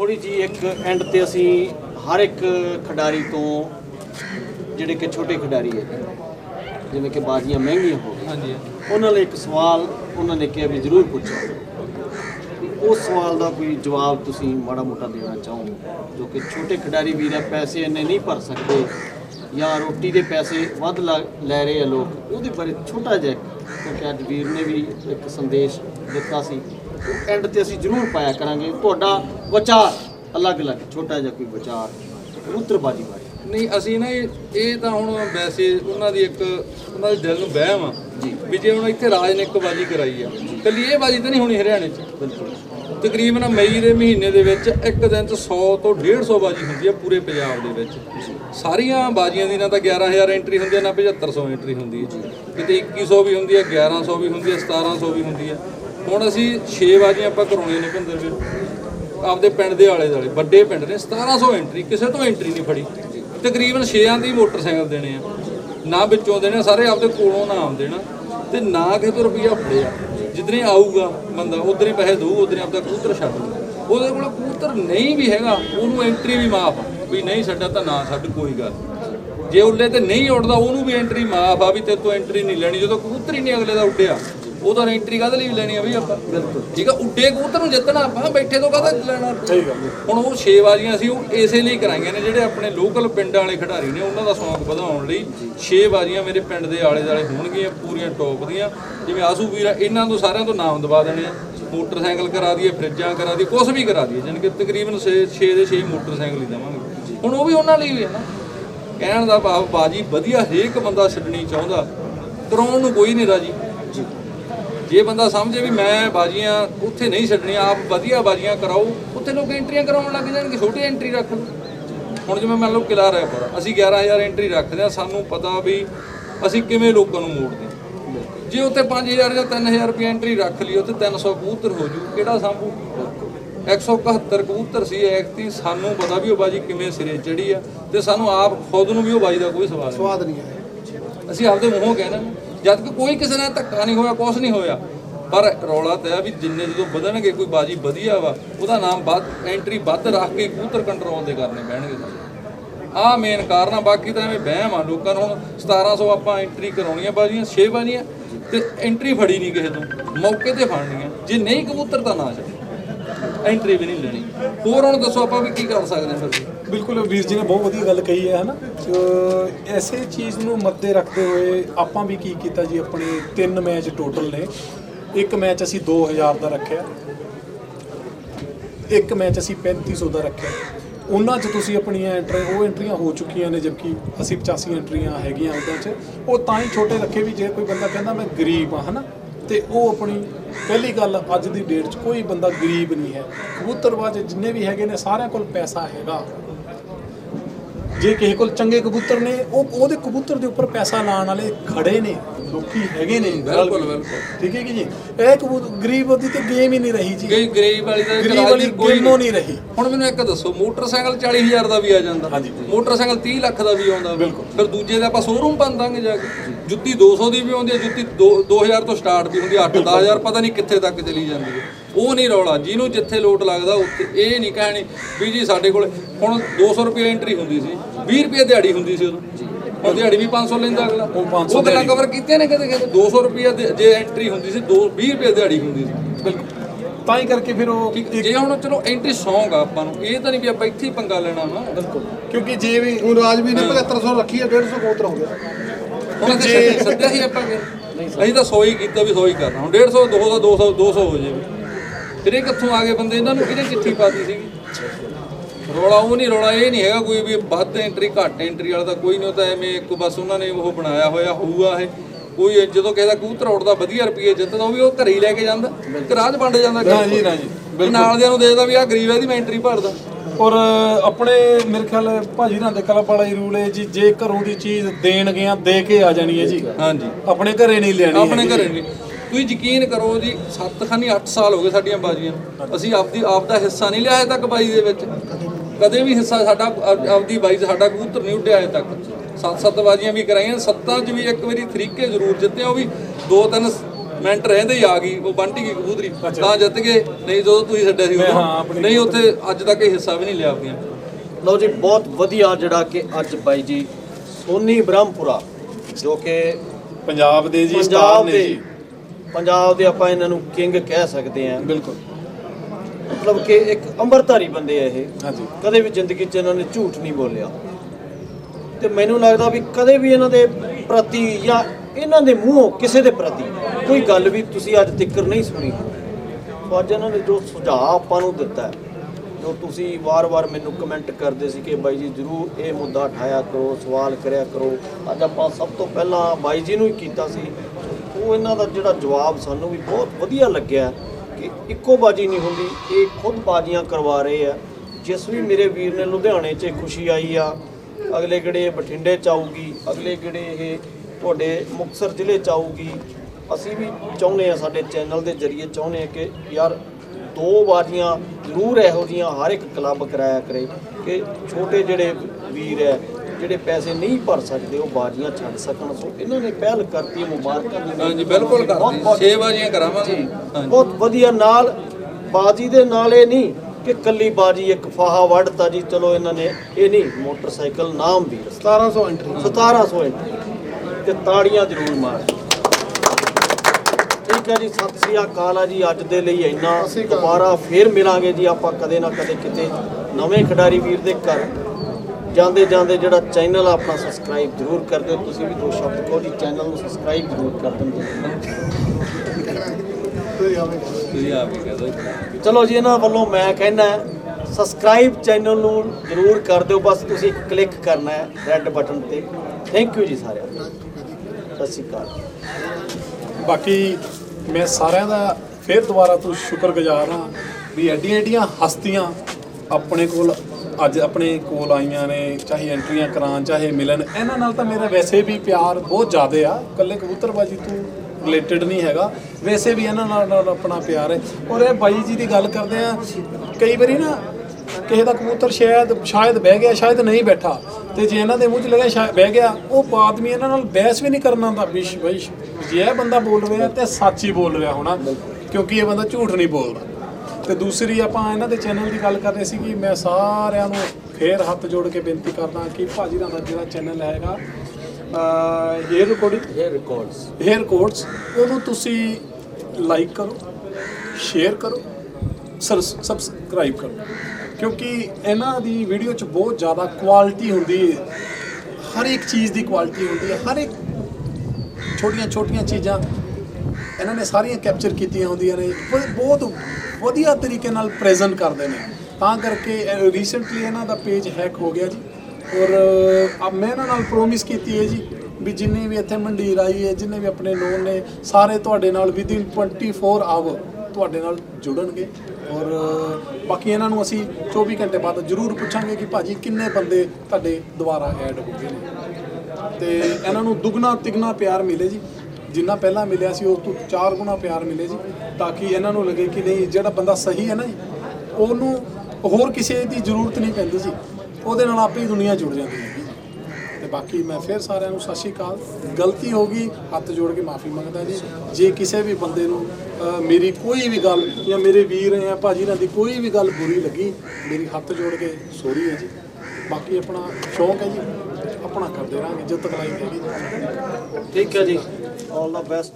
ਥੋੜੀ ਜੀ ਇੱਕ ਐਂਡ ਤੇ ਅਸੀਂ ਹਰ ਇੱਕ ਖਿਡਾਰੀ ਤੋਂ ਜਿਹੜੇ ਕਿ ਛੋਟੇ ਖਿਡਾਰੀ ਹੈ ਜਿਵੇਂ ਕਿ ਬਾਜ਼ੀਆਂ ਮਹਿੰਗੀਆਂ ਹੋ ਗਈਆਂ ਹਾਂਜੀ। ਉਹਨਾਂ ਲਈ ਇੱਕ ਸਵਾਲ ਉਹਨਾਂ ਨੇ ਕਿਹਾ ਵੀ ਜ਼ਰੂਰ ਪੁੱਛੋ। ਉਸ ਸਵਾਲ ਦਾ ਕੋਈ ਜਵਾਬ ਤੁਸੀਂ ਮਾੜਾ ਮੋਟਾ ਦੇਣਾ ਚਾਹੋ ਜੋ ਕਿ ਛੋਟੇ ਖਿਡਾਰੀ ਵੀਰ ਆ ਪੈਸੇ ਇੰਨੇ ਨਹੀਂ ਭਰ ਸਕਦੇ ਜਾਂ ਰੋਟੀ ਦੇ ਪੈਸੇ ਵੱਧ ਲਾ- ਰਹੇ ਆ ਲੋਕ ਉਹਦੇ ਬਾਰੇ ਛੋਟਾ ਜਿਹਾ ਕਿਉਂਕਿ ਅੱਜ ਵੀਰ ਨੇ ਵੀ ਇੱਕ ਸੰਦੇਸ਼ ਦਿੱਤਾ ਸੀ। ਐਂਡ ਤੇ ਅਸੀਂ ਜ਼ਰੂਰ ਪਾਇਆ ਕਰਾਂਗੇ। ਤੁਹਾਡਾ ਵਿਚਾਰ ਅਲੱਗ-ਅਲੱਗ ਛੋਟਾ ਜਿਹਾ ਕੋਈ ਵਿਚਾਰ ਕਬੂਤਰਬਾਜੀ ਬਾਰੇ। ਨਹੀਂ ਅਸੀਂ ਨਾ ਇਹ ਇਹ ਤਾਂ ਹੁਣ ਵੈਸੇ ਉਹਨਾਂ ਦੀ ਇੱਕ ਉਹਨਾਂ ਦੇ ਦਿਲ ਨੂੰ ਵਹਿਮ ਆ ਜੀ। ਵੀ ਜੇ ਹੁਣ ਇੱਥੇ ਰਾਜ ਨੇ ਇੱਕ ਬਾਜੀ ਕਰਾਈ ਆ ਕੱਲੀ ਇਹ ਬਾਜੀ ਤਾਂ ਨਹੀਂ ਹੋਣੀ ਹਰਿਆਣੇ 'ਚ। ਬਿਲਕੁਲ। ਤਕਰੀਬਨ ਮਈ ਦੇ ਮਹੀਨੇ ਦੇ ਵਿੱਚ ਇੱਕ ਦਿਨ 'ਚ 100 ਤੋਂ 150 ਬਾਜੀ ਹੁੰਦੀ ਆ ਪੂਰੇ ਪੰਜਾਬ ਦੇ ਵਿੱਚ। ਸਾਰੀਆਂ ਬਾਜੀਆਂ ਦੀ ਨਾ ਤਾਂ 11000 ਐਂਟਰੀ ਹੁੰਦੀ ਆ ਨਾ 7500 ਐਂਟਰੀ ਹੁੰਦੀ ਹੈ ਕਿਤੇ 2100 ਵੀ ਹੁੰਦੀ ਆ 1100 ਵੀ ਹੁੰਦੀ ਆ 1700 ਵੀ ਹੁੰਦੀ ਆ। ਹੁਣ ਅਸੀਂ 6 ਬਾਜੀਆਂ ਆਪਾਂ ਕਰਾਉਣੀਆਂ ਨੇ ਭਿੰਦਰ ਵੀਰ। ਆਪਦੇ ਪਿੰਡ ਦੇ ਆਲੇ ਦੁਆਲੇ, ਵੱਡੇ ਪਿੰਡ ਨੇ 1700 ਐਂਟਰੀ ਕਿਸੇ ਤੋਂ ਐਂਟਰੀ ਨਹੀਂ ਫੜੀ। ਤਕਰੀਬਨ 6ਾਂ ਦੀ ਮੋਟਰਸਾਈਕਲ ਦੇਣੇ ਆ। ਨਾ ਵਿੱਚੋਂ ਦੇਣੇ, ਸਾਰੇ ਆਪਦੇ ਕੋਲੋਂ ਨਾ ਆਉਂਦੇ ਦੇਣਾ ਤੇ ਨਾ ਕਿਸੇ ਤੋਂ ਰੁਪਈਆ ਫੜਿਆ। ਜਿੱਦਨੇ ਆਊਗਾ ਬੰਦਾ, ਉਧਰ ਹੀ ਪੈਸੇ ਦਊ, ਉਧਰ ਹੀ ਆਪਦਾ ਕਬੂਤਰ ਛੱਡ ਦਊ। ਉਹਦੇ ਕੋਲ ਕਬੂਤਰ ਨਹੀਂ ਵੀ ਹੈਗਾ, ਉਹਨੂੰ ਐਂਟਰੀ ਵੀ ਮਾਫ ਵੀ ਨਹੀਂ ਛੱਡਿਆ ਤਾਂ ਨਾ ਛੱਡ, ਕੋਈ ਗੱਲ ਜੇ ਉੱਲੇ ਤੇ ਨਹੀਂ ਉੱਡਦਾ, ਉਹਨੂੰ ਵੀ ਐਂਟਰੀ ਮਾਫ ਆ, ਵੀ ਤੇ ਤੋਂ ਐਂਟਰੀ ਨਹੀਂ ਲੈਣੀ, ਜਦੋਂ ਕਬੂਤਰ ਹੀ ਨਹੀਂ ਅਗਲੇ ਦਾ ਉੱਡਿਆ। ਉਹਦਾ ਐਂਟਰੀ ਕਾਹਦੇ ਲਈ ਲੈਣੀ ਆ ਵੀ ਆਪਾਂ? ਬਿਲਕੁਲ। ਠੀਕ ਆ ਉੱਡੇ ਕਬੂਤਰ ਨੂੰ ਜਿੱਤਣਾ ਆਪਾਂ ਬੈਠੇ ਤੋਂ ਕਾਹਦਾ ਲੈਣਾ? ਠੀਕ ਆ ਹੁਣ ਉਹ ਛੇ ਬਾਜ਼ੀਆਂ ਸੀ ਉਹ ਇਸੇ ਲਈ ਕਰਾਈਆਂ ਨੇ ਜਿਹੜੇ ਆਪਣੇ ਲੋਕਲ ਪਿੰਡਾਂ ਵਾਲੇ ਖਿਡਾਰੀ ਨੇ ਉਹਨਾਂ ਦਾ ਸ਼ੌਂਕ ਵਧਾਉਣ ਲਈ ਛੇ ਬਾਜ਼ੀਆਂ ਮੇਰੇ ਪਿੰਡ ਦੇ ਆਲੇ ਦੁਆਲੇ ਹੋਣਗੀਆਂ ਪੂਰੀਆਂ ਟੌਪ ਦੀਆਂ। ਜਿਵੇਂ ਆਸੂ ਵੀਰ ਇਹਨਾਂ ਤੋਂ ਸਾਰਿਆਂ ਤੋਂ ਨਾਮ ਦਵਾ ਦੇਣੇ ਆ। ਮੋਟਰਸਾਈਕਲ ਕਰਾ ਦਈਏ ਫਰਿੱਜਾਂ ਕਰਾ ਦਈਏ ਕੁਝ ਵੀ ਕਰਾ ਦਈਏ ਜਾਣੀ ਕਿ ਤਕਰੀਬਨ 6 6 ਦੇ 6 ਮੋਟਰਸਾਈਕਲ ਹੀ ਦੇਵਾਂਗੇ। ਹੁਣ ਉਹ ਵੀ ਉਹਨਾਂ ਲਈ ਵੀ ਹੈ ਨਾ। ਕਹਿਣ ਦਾ ਭਾਵ ਬਾਜੀ ਵਧੀਆ ਹਰੇਕ ਬੰਦਾ ਛੱਡਣੀ ਚਾਹੁੰਦਾ। ਕਰਾਉਣ ਨੂੰ ਕੋਈ ਨਹੀਂ ਰਾਜੀ। ਜੇ ਬੰਦਾ ਸਮਝੇ ਵੀ ਮੈਂ ਬਾਜੀਆਂ ਉੱਥੇ ਨਹੀਂ ਛੱਡਣੀਆਂ ਆਪ ਵਧੀਆ ਬਾਜੀਆਂ ਕਰਾਓ ਉੱਥੇ ਲੋਕ ਐਂਟਰੀਆਂ ਕਰਾਉਣ ਲੱਗ ਜਾਣਗੇ ਛੋਟੀ ਐਂਟਰੀ ਰੱਖ ਹੁਣ ਜਿਵੇਂ ਮੰਨ ਲਓ ਕਿਲਾ ਰੈਪਰ ਅਸੀਂ 11000 ਐਂਟਰੀ ਰੱਖਦੇ ਆ ਸਾਨੂੰ ਪਤਾ ਵੀ ਅਸੀਂ ਕਿਵੇਂ ਲੋਕਾਂ ਨੂੰ ਮੋੜਦੇ ਹਾਂ। ਜੇ ਉੱਥੇ 5000 ਜਾਂ 3000 ਰੁਪਏ ਐਂਟਰੀ ਰੱਖ ਲਈ ਉੱਥੇ 300 ਕਬੂਤਰ ਹੋ ਜੂ ਕਿਹੜਾ ਸੰਭੂ? 171 ਕਬੂਤਰ ਸੀ ਐਕਤੀ ਸਾਨੂੰ ਪਤਾ ਵੀ ਉਹ ਬਾਜੀ ਕਿਵੇਂ ਸਿਰੇ ਚੜੀ ਆ ਤੇ ਸਾਨੂੰ ਆਪ ਖੁਦ ਨੂੰ ਵੀ ਉਹ ਬਾਜੀ ਦਾ ਕੋਈ ਸਵਾਲ ਨਹੀਂ। ਸਵਾਦ ਨਹੀਂ ਹੈ ਅਸੀਂ ਆਪਦੇ ਮੂੰਹੋਂ ਕਹਿਣਾ ਜਦ ਕਿ ਕੋਈ ਕਿਸੇ ਨਾਲ ਧੱਕਾ ਨਹੀਂ ਹੋਇਆ, ਕੁਛ ਨਹੀਂ ਹੋਇਆ। ਪਰ ਰੌਲਾ ਤਾਂ ਇਹ ਵੀ ਜਿੰਨੇ ਜਦੋਂ ਵਧਣਗੇ, ਕੋਈ ਬਾਜੀ ਵਧੀਆ ਵਾ, ਉਹਦਾ ਨਾਮ ਵੱਧ ਐਂਟਰੀ ਵੱਧ ਰੱਖ ਕੇ ਕਬੂਤਰ ਕੰਟਰੋਲ ਦੇ ਕਰਨੇ ਪੈਣਗੇ ਸਾਨੂੰ ਆਹ ਮੇਨ ਕਾਰਨ ਆ, ਬਾਕੀ ਤਾਂ ਐਵੇਂ ਵਹਿਮ ਆ ਲੋਕਾਂ ਨੂੰ। ਹੁਣ 1700 ਆਪਾਂ ਐਂਟਰੀ ਕਰਾਉਣੀਆਂ ਬਾਜੀਆਂ 6 ਬਾਜੀਆਂ, ਤੇ ਐਂਟਰੀ ਫੜੀ ਨਹੀਂ ਕਿਸੇ ਤੋਂ, ਮੌਕੇ ਤੇ ਫੜਨੀਆਂ। ਜੇ ਨਹੀਂ ਕਬੂਤਰ ਤਾਂ ਨਾ ਚੱਲੇ। ਐਂਟਰੀ ਵੀ ਨਹੀਂ ਲੈਣੀ। ਹੋਰ ਹੁਣ ਦੱਸੋ ਆਪਾਂ ਵੀ ਕੀ ਕਰ ਸਕਦੇ ਹਾਂ ਫਿਰ? ਬਿਲਕੁਲ ਵੀਰ ਜੀ ਨੇ ਬਹੁਤ ਵਧੀਆ ਗੱਲ ਕਹੀ ਹੈ, ਹਨਾ? ਅਹ, ਐਸੇ ਚੀਜ਼ ਨੂੰ ਮੱਦੇ ਰੱਖਦੇ ਹੋਏ ਆਪਾਂ ਵੀ ਕੀ ਕੀਤਾ ਜੀ, ਆਪਣੇ ਤਿੰਨ ਮੈਚ ਟੋਟਲ ਨੇ। ਇੱਕ ਮੈਚ ਅਸੀਂ 2000 ਦਾ ਰੱਖਿਆ। ਇੱਕ ਮੈਚ ਅਸੀਂ 3500 ਦਾ ਰੱਖਿਆ। ਉਹਨਾਂ 'ਚ ਤੁਸੀਂ ਆਪਣੀਆਂ ਐਂਟਰੀ ਉਹ ਐਂਟਰੀਆਂ ਹੋ ਚੁੱਕੀਆਂ ਨੇ, ਜਦਕਿ ਅਸੀਂ 85 ਐਂਟਰੀਆਂ ਹੈਗੀਆਂ ਉਹਦੇ 'ਚ। ਉਹ ਤਾਂ ਹੀ ਛੋਟੇ ਰੱਖੇ ਵੀ, ਜੇ ਕੋਈ ਬੰਦਾ ਕਹਿੰਦਾ ਮੈਂ ਗਰੀਬ ਆ ਹਨਾ? ਤੇ ਉਹ ਆਪਣੀ ਪਹਿਲੀ ਗੱਲ ਅੱਜ ਦੀ ਡੇਟ 'ਚ ਕੋਈ ਬੰਦਾ ਗਰੀਬ ਨਹੀਂ ਹੈ। ਕਬੂਤਰਬਾਜ਼ ਜਿੰਨੇ ਵੀ ਹੈਗੇ ਨੇ, ਸਾਰਿਆਂ ਕੋਲ ਪੈਸਾ ਹੈਗਾ। ਜੇ ਕਿਸੇ ਕੋਲ ਚੰਗੇ ਕਬੂਤਰ ਨੇ ਉਹ ਉਹਦੇ ਕਬੂਤਰ ਦੇ ਉੱਪਰ ਪੈਸਾ ਲਾਉਣ ਵਾਲੇ ਖੜੇ ਨੇ ਲੋਕੀ ਹੈਗੇ ਨੇ ਬਿਲਕੁਲ, ਬਿਲਕੁਲ। ਠੀਕ ਹੈ ਕਿ ਜੀ ਇਹ ਕਬੂਤਰ ਗਰੀਬ ਦੀ ਤੇ ਗੇਮ ਹੀ ਨਹੀਂ ਰਹੀ ਜੀ। ਗਈ ਗਰੀਬ ਵਾਲੀ ਤਾਂ ਗਰੀਬ ਵਾਲੀ ਕੋਈ ਨਹੀਂ। ਰਹੀ। ਹੁਣ ਮੈਨੂੰ ਇੱਕ ਦੱਸੋ ਮੋਟਰਸਾਈਕਲ 40000 ਦਾ ਵੀ ਆ ਜਾਂਦਾ। ਹਾਂਜੀ। ਮੋਟਰਸਾਈਕਲ 30 ਲੱਖ ਦਾ ਵੀ ਆਉਂਦਾ। ਬਿਲਕੁਲ। ਫਿਰ ਦੂਜੇ ਦਾ ਆਪਾਂ ਸ਼ੋਰੂਮ ਬੰਦ ਦਾਂਗੇ ਜਾ ਕੇ। ਜੁੱਤੀ 200 ਦੀ ਵੀ ਆਉਂਦੀ ਹੈ ਜੁੱਤੀ 2000 ਤੋਂ ਸਟਾਰਟ ਵੀ ਹੁੰਦੀ ਹੈ 8 10000 ਪਤਾ ਨਹੀਂ ਕਿੱਥੇ ਤੱਕ ਚਲੀ ਜਾਂਦੀ ਹੈ। ਉਹ ਨਹੀਂ ਰੌਲਾ ਜਿਹਨੂੰ ਜਿੱਥੇ ਲੋਟ ਲੱਗਦਾ ਉੱਥੇ ਇਹ ਨਹੀਂ ਕਹਿਣੀ ਵੀ ਜੀ ਸਾਡੇ ਕੋਲ ਹੁਣ 200 ਰੁਪਏ ਐਂਟਰੀ ਹੁੰਦੀ ਸੀ। 20 ਰੁਪਏ ਦਿਹਾੜੀ ਹੁੰਦੀ ਸੀ ਉਦੋਂ। ਹੁਣ ਦਿਹਾੜੀ ਵੀ 500 ਲੈਂਦਾ ਅਗਲਾ। ਉਹ 500 ਉਹ ਗੱਲਾਂ ਦਿਹਾੜੀ। ਕਵਰ ਕੀਤੀਆਂ ਨੇ ਕਦੇ ਕਦੇ? 200 ਰੁਪਏ ਦੇ- ਜੇ ਐਂਟਰੀ ਹੁੰਦੀ ਸੀ 2 20 ਰੁਪਏ ਦਿਹਾੜੀ ਹੁੰਦੀ ਸੀ। ਬਿਲਕੁਲ। ਤਾਂ ਹੀ ਕਰਕੇ ਫਿਰ ਉਹ ਜੇ ਹੁਣ ਚਲੋ ਐਂਟਰੀ ਸੌਂਗ ਆ ਆਪਾਂ ਨੂੰ ਇਹ ਤਾਂ ਨਹੀਂ ਵੀ ਆਪਾਂ ਇੱਥੇ ਹੀ ਪੰਗਾ ਲੈਣਾ ਨਾ। ਬਿਲਕੁਲ। ਕਿਉਂਕਿ ਜੇ ਵੀ ਹੁਣ ਰਾਜਵੀਰ ਨੇ 7500 ਰੱਖੀ ਹੈ 150 ਕਬੂਤਰ ਹੋ ਗਿਆ ਹੁਣ ਅਸੀਂ ਸੱਦਿਆ- ਆਪਾਂ ਫਿਰ ਅਸੀਂ ਤਾਂ 100 ਹੀ ਕੀਤਾ ਵੀ 100 ਹੀ ਕਰਨਾ। ਹੁਣ 150 200 200 200 ਹੋ ਜੇ ਫਿਰ ਇਹ ਕਿੱਥੋਂ ਆ ਗਏ ਬੰਦੇ? ਇਹਨਾਂ ਨੂੰ ਕਿਹਨੇ ਚਿੱਠੀ ਪਾਤੀ ਸੀਗੀ? ਰੌਲਾ ਉਹ ਨਹੀਂ ਰੌਲਾ ਇਹ ਨਹੀਂ ਹੈਗਾ ਕੋਈ ਵੀ ਵੱਧ ਐਂਟਰੀ ਘੱਟ ਐਂਟਰੀ ਵਾਲਾ ਤਾਂ ਕੋਈ ਨਹੀਂ ਉਹ ਤਾਂ ਐਵੇਂ ਇੱਕ ਬਸ ਉਹਨਾਂ ਨੇ ਉਹ ਬਣਾਇਆ ਹੋਇਆ ਹੋਊਗਾ ਇਹ। ਕੋਈ ਜਦੋਂ ਕਿਸੇ ਦਾ ਕਬੂਤਰ ਉੱਡਦਾ ਵਧੀਆ ਰੁਪਏ ਜਿੱਤਦਾ ਉਹ ਵੀ ਉਹ ਘਰੇ ਹੀ ਲੈ ਕੇ ਜਾਂਦਾ 'ਚ ਵੰਡ ਜਾਂਦਾ ਨਾ ਜੀ, ਨਾ ਜੀ, ਨਾਲ ਦਿਆਂ ਨੂੰ ਦੇਖਦਾ ਵੀ ਆਹ ਗਰੀਬ ਹੈ ਦੀ ਮੈਂ ਐਂਟਰੀ ਭਰਦਾ। ਔਰ ਆਪਣੇ ਮੇਰੇ ਖਿਆਲ ਭਾਜੀ ਨਾਲ ਦੇ ਕਲਪ ਵਾਲਾ ਹੀ ਰੂਲ ਹੈ ਜੀ ਜੇ ਘਰੋਂ ਦੀ ਚੀਜ਼ ਦੇਣ ਗਿਆ ਦੇ ਕੇ ਆ ਜਾਣੀ ਹੈ ਜੀ। ਹਾਂਜੀ। ਆਪਣੇ ਘਰੇ ਨਹੀਂ ਲੈਣੀ ਆਪਣੇ। ਘਰੇ ਨਹੀਂ। ਤੁਸੀਂ ਯਕੀਨ ਕਰੋ ਜੀ ਸੱਤ ਖਾਨੀ 8 ਸਾਲ ਹੋ ਗਏ ਸਾਡੀਆਂ ਬਾਜੀਆਂ। ਅਸੀਂ ਆਪਦੀ ਆਪ ਦਾ ਹਿੱਸਾ ਨਹੀਂ ਲਿਆ ਤੱਕ ਬਾਜੀ ਦੇ ਵਿੱਚ। ਕਦੇ ਵੀ ਹਿੱਸਾ ਸਾਡਾ ਆਪ- ਆਪਦੀ 'ਚ ਸਾਡਾ ਕਬੂਤਰ ਨਹੀਂ ਉੱਡਿਆ ਹਜੇ ਤੱਕ। ਸੱਤ ਸੱਤ ਬਾਜੀਆਂ ਵੀ ਕਰਾਈਆਂ ਸੱਤਾਂ 'ਚ ਵੀ ਇੱਕ ਵਾਰੀ ਤਰੀਕੇ ਜ਼ਰੂਰ ਜਿੱਤੇ ਉਹ ਵੀ ਦੋ ਤਿੰਨ ਮਿੰਟ ਰਹਿੰਦੇ ਹੀ ਆ ਗਈ ਉਹ ਬੰਟੀ ਗਈ ਕਬੂਤਰੀ ਤਾਂ ਜਿੱਤ ਗਏ। ਨਹੀਂ ਜਦੋਂ ਤੁਸੀਂ ਛੱਡਿਆ ਸੀ ਉਦੋਂ ਨਹੀਂ ਉੱਥੇ ਅੱਜ ਤੱਕ ਇਹ ਹਿੱਸਾ ਵੀ ਨਹੀਂ ਲਿਆ ਆਪਣੀਆਂ। ਲਓ ਜੀ ਬਹੁਤ ਵਧੀਆ ਜਿਹੜਾ ਕਿ ਅੱਜ ਬਾਈ ਜੀ ਸੋਨੀ ਬ੍ਰਹਮਪੁਰਾ ਜੋ ਕਿ ਪੰਜਾਬ ਦੇ ਜੀ ਸਟਾਰ ਨੇ ਜੀ। ਪੰਜਾਬ ਦੇ ਆਪਾਂ ਇਹਨਾਂ ਨੂੰ ਕਿੰਗ ਕਹਿ ਸਕਦੇ ਹਾਂ। ਬਿਲਕੁਲ। ਮਤਲਬ ਕਿ ਇੱਕ ਅੰਮ੍ਰਿਤਧਾਰੀ ਬੰਦੇ ਆ ਇਹ। ਹਾਂਜੀ। ਕਦੇ ਵੀ ਜ਼ਿੰਦਗੀ 'ਚ ਇਹਨਾਂ ਨੇ ਝੂਠ ਨਹੀਂ ਬੋਲਿਆ। ਤੇ ਮੈਨੂੰ ਲੱਗਦਾ ਵੀ ਕਦੇ ਵੀ ਇਹਨਾਂ ਦੇ ਪ੍ਰਤੀ ਜਾਂ ਇਹਨਾਂ ਦੇ ਮੂੰਹੋਂ ਕਿਸੇ ਦੇ ਪ੍ਰਤੀ ਕੋਈ ਗੱਲ ਵੀ ਤੁਸੀਂ ਅੱਜ ਤੱਕ ਨਹੀਂ ਸੁਣੀ। ਸੋ ਅੱਜ ਇਹਨਾਂ ਨੇ ਜੋ ਸੁਝਾਅ ਆਪਾਂ ਨੂੰ ਦਿੱਤਾ ਹੈ ਜੋ ਤੁਸੀਂ ਵਾਰ-ਵਾਰ ਮੈਨੂੰ ਕਮੈਂਟ ਕਰਦੇ ਸੀ ਕਿ ਬਾਈ ਜੀ ਜਰੂਰ ਇਹ ਮੁੱਦਾ ਉਠਾਇਆ ਕਰੋ ਸਵਾਲ ਕਰਿਆ ਕਰੋ। ਅੱਜ ਆਪਾਂ ਸਭ ਤੋਂ ਪਹਿਲਾਂ ਬਾਈ ਜੀ ਨੂੰ ਹੀ ਕੀਤਾ ਸੀ। ਉਹ ਇਹਨਾਂ ਦਾ ਜਿਹੜਾ ਜਵਾਬ ਸਾਨੂੰ ਵੀ ਬਹੁਤ ਵਧੀਆ ਲੱਗਿਆ। ਕਿ ਇੱਕੋ ਬਾਜੀ ਨਹੀਂ ਹੁੰਦੀ, ਇਹ ਖੁਦ ਬਾਜੀਆਂ ਕਰਵਾ ਰਹੇ ਆ। ਜਿਸ ਵੀ ਮੇਰੇ ਵੀਰ ਨੇ ਲੁਧਿਆਣੇ 'ਚ ਖੁਸ਼ੀ ਆਈ ਆ, ਅਗਲੇ ਗੜੇ ਬਠਿੰਡੇ 'ਚ ਆਊਗੀ, ਅਗਲੇ ਗੜੇ ਇਹ ਤੁਹਾਡੇ ਮੁਕਤਸਰ ਜ਼ਿਲ੍ਹੇ 'ਚ ਆਊਗੀ। ਅਸੀਂ ਵੀ ਚਾਹੁੰਦੇ ਆ, ਸਾਡੇ ਚੈਨਲ ਦੇ ਜ਼ਰੀਏ ਚਾਹੁੰਦੇ ਆ ਕਿ ਯਾਰ ਦੋ ਬਾਜੀਆਂ ਜ਼ਰੂਰ ਇਹੋ ਜੀਆਂ ਹਰ ਇੱਕ ਕਲੱਬ ਕਰਾਇਆ ਕਰੇ, ਕਿ ਛੋਟੇ ਜਿਹੜੇ ਵੀਰ ਹੈ ਜਿਹੜੇ ਪੈਸੇ ਨਹੀਂ ਭਰ ਸਕਦੇ ਉਹ ਬਾਜੀਆਂ ਛੱਡ ਸਕਣ। ਸੋ ਇਹਨਾਂ ਨੇ ਪਹਿਲ ਕਰਤੀ ਮੁਬਾਰਕਾਂ ਦੀ ਹਾਂਜੀ ਬਿਲਕੁਲ ਬਹੁਤ- 6 ਵਜੇ ਕਰਾਵਾਂਗੇ। ਬਹੁਤ ਵਧੀਆ ਨਾਲ ਬਾਜੀ ਦੇ ਨਾਲ ਇਹ ਨਹੀਂ ਕਿ ਕੱਲੀ ਬਾਜੀ ਇੱਕ ਫਾਹਾ ਵੜਤਾ ਜੀ ਚਲੋ ਇਹਨਾਂ ਨੇ ਇਹ ਨਹੀਂ ਮੋਟਰਸਾਈਕਲ ਨਾਮ ਵੀ 1700 ਐਂਟਰੀ 1700 ਇੰਚ ਤੇ ਤਾੜੀਆਂ ਜ਼ਰੂਰ ਮਾਰ। ਠੀਕ ਹੈ ਜੀ ਸਤਿ ਸ੍ਰੀ ਅਕਾਲ ਆ ਜੀ ਅੱਜ ਦੇ ਲਈ ਇੰਨਾ। ਦੁਬਾਰਾ ਫੇਰ ਮਿਲਾਂਗੇ ਜੀ ਆਪਾਂ ਕਦੇ ਨਾ ਕਦੇ ਕਿਤੇ ਨਵੇਂ ਖਿਡਾਰੀ ਵੀਰ ਦੇ ਘਰ। ਜਾਂਦੇ ਜਾਂਦੇ ਜਿਹੜਾ ਚੈਨਲ ਆ ਆਪਣਾ ਸਬਸਕ੍ਰਾਈਬ ਜ਼ਰੂਰ ਕਰ ਦਿਓ। ਤੁਸੀਂ ਵੀ ਦੋ ਸ਼ਬਦ ਕਹੋ ਜੀ, ਚੈਨਲ ਨੂੰ ਸਬਸਕ੍ਰਾਈਬ ਜ਼ਰੂਰ ਕਰ ਦਿਓ। ਚਲੋ ਜੀ, ਇਹਨਾਂ ਵੱਲੋਂ ਮੈਂ ਕਹਿੰਦਾ ਸਬਸਕ੍ਰਾਈਬ ਚੈਨਲ ਨੂੰ ਜ਼ਰੂਰ ਕਰ ਦਿਓ। ਬਸ ਤੁਸੀਂ ਕਲਿੱਕ ਕਰਨਾ ਹੈ ਰੈੱਡ ਬਟਨ ਤੇ। ਥੈਂਕ ਯੂ ਜੀ ਸਾਰਿਆਂ ਨੂੰ। ਸਤਿ ਸ਼੍ਰੀ ਅਕਾਲ। ਬਾਕੀ ਮੈਂ ਸਾਰਿਆਂ ਦਾ ਫਿਰ ਦੁਬਾਰਾ ਤੋਂ ਸ਼ੁਕਰਗੁਜ਼ਾਰ ਹਾਂ ਵੀ ਐਡੀਆਂ ਐਡੀਆਂ ਹਸਤੀਆਂ ਆਪਣੇ ਕੋਲ ਅੱਜ ਆਪਣੇ ਕੋਲ ਆਈਆਂ ਨੇ, ਚਾਹੇ ਐਂਟਰੀਆਂ ਕਰਾਉਣ, ਚਾਹੇ ਮਿਲਣ, ਇਹਨਾਂ ਨਾਲ ਤਾਂ ਮੇਰਾ ਵੈਸੇ ਵੀ ਪਿਆਰ ਬਹੁਤ ਜ਼ਿਆਦਾ ਆ। ਇਕੱਲੇ ਕਬੂਤਰਬਾਜੀ ਤੋਂ ਰਿਲੇਟਡ ਨਹੀਂ ਹੈਗਾ। ਵੈਸੇ ਵੀ ਇਹਨਾਂ ਨਾਲ ਆਪਣਾ ਪਿਆਰ ਹੈ। ਔਰ ਇਹ ਬਾਈ ਜੀ ਦੀ ਗੱਲ ਕਰਦੇ ਆ, ਕਈ ਵਾਰੀ ਨਾ ਕਿਸੇ ਦਾ ਕਬੂਤਰ ਸ਼ਾਇਦ ਸ਼ਾਇਦ ਬਹਿ ਗਿਆ, ਸ਼ਾਇਦ ਨਹੀਂ ਬੈਠਾ। ਤੇ ਜੇ ਇਹਨਾਂ ਦੇ ਮੂੰਹ 'ਚ ਲੱਗਿਆ ਸ਼ਾਇਦ ਬਹਿ ਗਿਆ, ਉਹ ਆਦਮੀ ਇਹਨਾਂ ਨਾਲ ਬਹਿਸ ਵੀ ਨਹੀਂ ਕਰਨਾ ਹੁੰਦਾ ਵੀ ਸ਼- ਬਈ ਜੇ ਇਹ ਬੰਦਾ ਬੋਲ ਰਿਹਾ ਤੇ ਸੱਚ ਹੀ ਬੋਲ ਰਿਹਾ ਹੋਣਾ, ਕਿਉਂਕਿ ਇਹ ਬੰਦਾ ਝੂਠ ਨਹੀਂ ਬੋਲਦਾ। ਤੇ ਦੂਸਰੀ ਆਪਾਂ ਇਹਨਾਂ ਦੇ ਚੈਨਲ ਦੀ ਗੱਲ ਕਰ ਰਹੇ ਸੀ ਕਿ ਮੈਂ ਸਾਰਿਆਂ ਨੂੰ ਫੇਰ ਹੱਥ ਜੋੜ ਕੇ ਬੇਨਤੀ ਕਰਦਾ ਕਿ ਭਾਜੀ ਦਾ ਜਿਹੜਾ ਚੈਨਲ ਹੈਗਾ। ਹੇਅਰ ਰਿਕਾਰਡਿੰਗ ਇਹ ਰਿਕਾਰਡਸ ਹੇਅਰ ਕੋਡਸ ਉਹਨੂੰ ਤੁਸੀਂ ਲਾਈਕ ਕਰੋ ਸ਼ੇਅਰ ਕਰੋ ਸਬਸਕ੍ਰਾਈਬ ਕਰੋ। ਕਿਉਂਕਿ ਇਹਨਾਂ ਦੀ ਵੀਡੀਓ 'ਚ ਬਹੁਤ ਜ਼ਿਆਦਾ ਕੁਆਲਿਟੀ ਹੁੰਦੀ ਹੈ ਹਰ ਇੱਕ ਚੀਜ਼ ਦੀ ਕੁਆਲਿਟੀ ਹੁੰਦੀ ਹੈ ਹਰ ਇੱਕ ਛੋਟੀਆਂ ਛੋਟੀਆਂ ਚੀਜ਼ਾਂ ਇਹਨਾਂ ਨੇ ਸਾਰੀਆਂ ਕੈਪਚਰ ਕੀਤੀਆਂ ਹੁੰਦੀਆਂ ਨੇ ਬਹੁਤ ਵਧੀਆ ਤਰੀਕੇ ਨਾਲ ਪ੍ਰੈਜ਼ੈਂਟ ਕਰਦੇ ਨੇ। ਤਾਂ ਕਰਕੇ ਰੀਸੈਂਟਲੀ ਇਹਨਾਂ ਦਾ ਪੇਜ ਹੈਕ ਹੋ ਗਿਆ ਜੀ। ਔਰ ਅਬ ਮੈਂ ਇਹਨਾਂ ਨਾਲ ਪ੍ਰੋਮਿਸ ਕੀਤੀ ਹੈ ਜੀ ਵੀ ਜਿੰਨੇ ਵੀ ਇੱਥੇ ਮੰਡੀਰ ਆਈ ਹੈ, ਜਿੰਨੇ ਵੀ ਆਪਣੇ ਲੋਨ ਨੇ, ਸਾਰੇ ਤੁਹਾਡੇ ਨਾਲ ਵਿਦਿਨ 24 ਆਵਰ ਤੁਹਾਡੇ ਨਾਲ ਜੁੜਨਗੇ। ਔਰ ਬਾਕੀ ਇਹਨਾਂ ਨੂੰ ਅਸੀਂ 24 ਘੰਟੇ ਬਾਅਦ ਜ਼ਰੂਰ ਪੁੱਛਾਂਗੇ ਕਿ ਭਾਜੀ ਕਿੰਨੇ ਬੰਦੇ ਤੁਹਾਡੇ ਦੁਬਾਰਾ ਐਡ ਹੋ ਗਏ ਨੇ। ਤੇ ਇਹਨਾਂ ਨੂੰ ਦੁੱਗਣਾ ਤਿਗਣਾ ਪਿਆਰ ਮਿਲੇ ਜੀ। ਜਿੰਨਾ ਪਹਿਲਾਂ ਮਿਲਿਆ ਸੀ, ਉਸ ਤੋਂ ਚਾਰ ਗੁਣਾ ਪਿਆਰ ਮਿਲੇ ਜੀ, ਤਾਂ ਕਿ ਇਹਨਾਂ ਨੂੰ ਲੱਗੇ ਕਿ ਨਹੀਂ, ਜਿਹੜਾ ਬੰਦਾ ਸਹੀ ਹੈ ਨਾ ਜੀ, ਉਹਨੂੰ ਹੋਰ ਕਿਸੇ ਦੀ ਜ਼ਰੂਰਤ ਨਹੀਂ ਪੈਂਦੀ ਜੀ। ਉਹਦੇ ਨਾਲ ਆਪੇ ਹੀ ਦੁਨੀਆ ਜੁੜ ਜਾਂਦੀ ਹੈ ਤੇ ਬਾਕੀ ਮੈਂ ਫਿਰ ਸਾਰਿਆਂ ਨੂੰ ਸਤਿ ਸ਼੍ਰੀ ਅਕਾਲ। ਗਲਤੀ ਹੋ ਗਈ, ਹੱਥ ਜੋੜ ਕੇ ਮਾਫੀ ਮੰਗਦਾ ਜੀ। ਜੇ ਕਿਸੇ ਵੀ ਬੰਦੇ ਨੂੰ ਮੇਰੀ ਕੋਈ ਵੀ ਗੱਲ ਜਾਂ ਮੇਰੇ ਵੀਰ ਜਾਂ ਭਾਜੀ ਨਾਲ ਦੀ ਕੋਈ ਵੀ ਗੱਲ ਬੁਰੀ ਲੱਗੀ, ਮੇਰੀ ਹੱਥ ਜੋੜ ਕੇ ਸੋਰੀ ਹੈ ਜੀ। ਬਾਕੀ ਆਪਣਾ ਸ਼ੌਂਕ ਹੈ ਜੀ ਆਪਣਾ ਕਰਦੇ ਰਹਾਂਗੇ ਜਦ ਤੱਕ ਲਾਈਫ ਹੈਗੀ ਜੀ ਠੀਕ ਹੈ ਜੀ। ਆਲ ਦਾ ਬੈਸਟ